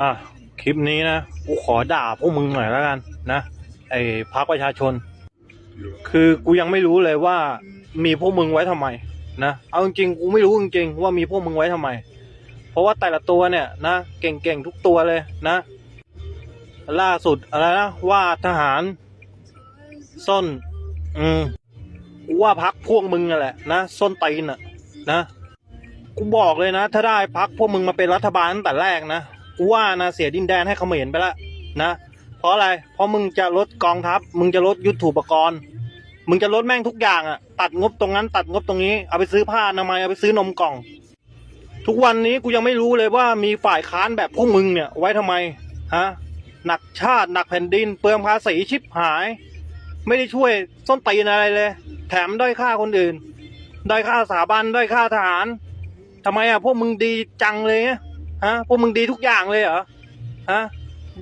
อะคลิปนี้นะกูขอด่าพวกมึงหน่อยแล้วกันนะไอ้พักประชาชน คือกูยังไม่รู้เลยว่ามีพวกมึงไว้ทำไมนะเอาจริงๆกูไม่รู้จริงๆว่ามีพวกมึงไว้ทำไม เพราะว่าแต่ละตัวเนี่ยนะเก่งๆทุกตัวเลยนะ ล่าสุดอะไรนะว่าทหารส้น อืมกูว่าพักพวกมึงนั่นแหละนะส้นตีนอะนะกูบอกเลยนะ ถ้าได้พักพวกมึงมาเป็นรัฐบาลตั้งแต่แรกนะ กูว่านะเสียดินแดนให้เขมรไปละนะเพราะอะไร เพราะมึงจะลดกองทัพ มึงจะลดยุทโธปกรณ์ มึงจะลดแม่งทุกอย่างอะตัดงบตรงนั้น ตัดงบตรงนี้เอาไปซื้อผ้าอนามัยเอาไปซื้อนมกล่อง ทุกวันนี้กูยังไม่รู้เลยว่ามีฝ่ายค้านแบบพวกมึงเนี่ย ไว้ทำไมฮะหนักชาติหนักแผ่นดิน เปลืองภาษีชิบหาย ไม่ได้ช่วยส้นตีนอะไรเลย แถมด้อยค่าคนอื่นด้อยค่าสถาบันด้อยค่าทหารทำไมอะพวกมึงดีจังเลยอะ ฮะพวกมึงดีทุกอย่างเลยเหรอฮะ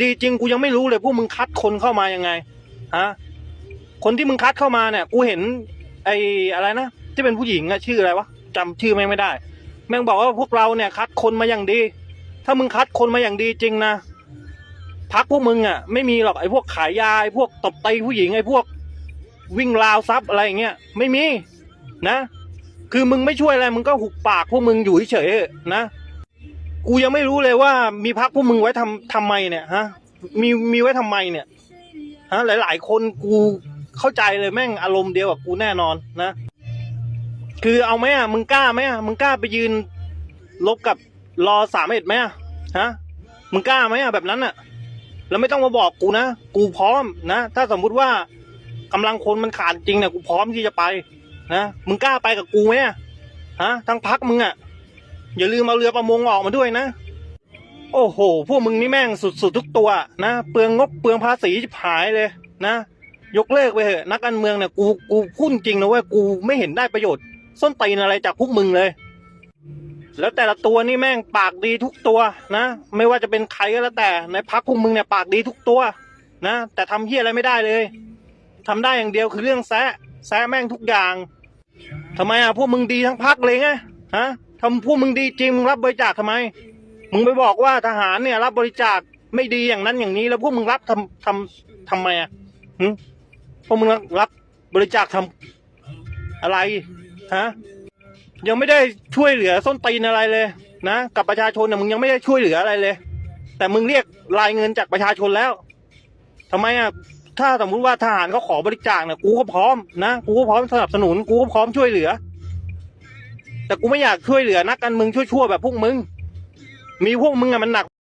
ดีจริงกูยังไม่รู้เลยพวกมึงคัดคนเข้ามายังไงฮะคนที่มึงคัดเข้ามาเนี่ย กูเห็น ไอ้อะไรนะที่เป็นผู้หญิงอะชื่ออะไรวะจำชื่อแม่งไม่ได้ แม่งบอกว่าพวกเราเนี่ย คัดคนมาอย่างดี ถ้ามึงคัดคนมาอย่างดีจริงนะพักพวกมึงอะไม่มีหรอกไอ้พวกขายยาไอ้พวกตบตีผู้หญิงไอ้พวกวิ่งราวทรัพย์อะไรอย่างเงี้ยไม่มีนะ คือมึงไม่ช่วยอะไรมึงก็หุบปากพวกมึงอยู่เฉยๆนะ กูยังไม่รู้เลยว่ามีพักพวกมึงไว้ทำทำไมเนี่ยฮะ มีมีไว้ทำไมเนี่ยฮะหลาย ๆ คนกูเข้าใจเลยแม่งอารมณ์เดียวกับกูแน่นอนนะ คือเอาไหมอะมึงกล้าไหมอะมึงกล้าไปยืนลบกับรอสามเอ็ดไหมอะฮะมึงกล้าไหมอะแบบนั้นอะ แล้วไม่ต้องมาบอกกูนะกูพร้อมนะถ้าสมมุติว่ากำลังคนมันขาดจริงเนี่ยกูพร้อมที่จะไปนะมึงกล้าไปกับกูไหมอะฮะทั้งพักมึงอะ อย่าลืมเอาเรือประมงออกมาด้วยนะ โอ้โห พวกมึงนี่แม่งสุดๆทุกตัวนะ เปลืองงบเปลืองภาษีหายเลยนะ ยกเลิกไปเถอะนักการเมืองเนี่ยกูกูพูดจริงนะเว้ยกูไม่เห็นได้ประโยชน์ ส้นตีนอะไรจากพวกมึงเลย แล้วแต่ละตัวนี่แม่งปากดีทุกตัวนะ ไม่ว่าจะเป็นใครก็แล้วแต่ในพักพวกมึงเนี่ยปากดีทุกตัวนะแต่ทำเฮียอะไรไม่ได้เลยทำได้อย่างเดียวคือเรื่องแซะแซะแม่งทุกอย่างทำไมอะพวกมึงดีทั้งพักเลยไงฮะ ทำพวกมึงดีจริงมึงรับบริจาคทำไม มึงไปบอกว่าทหารเนี่ย รับบริจาคไม่ดีอย่างนั้นอย่างนี้ แล้วพวกมึงรับทำทำทำไมอะหึพวกมึงรับบริจาคทำอะไรฮะยังไม่ได้ช่วยเหลือส้นตีนอะไรเลย นะกับประชาชนเนี่ยมึงยังไม่ได้ช่วยเหลืออะไรเลย แต่มึงเรียกรายเงินจากประชาชนแล้วทำไมอะถ้าสมมุติว่าทหารเขาขอบริจาคเนี่ยกูก็พร้อมนะกูก็พร้อมสนับสนุนกูก็พร้อมช่วยเหลือ แต่กูไม่อยากช่วยเหลือนักการเมืองชั่วๆแบบพวกมึง มีพวกมึงอะมันหนัก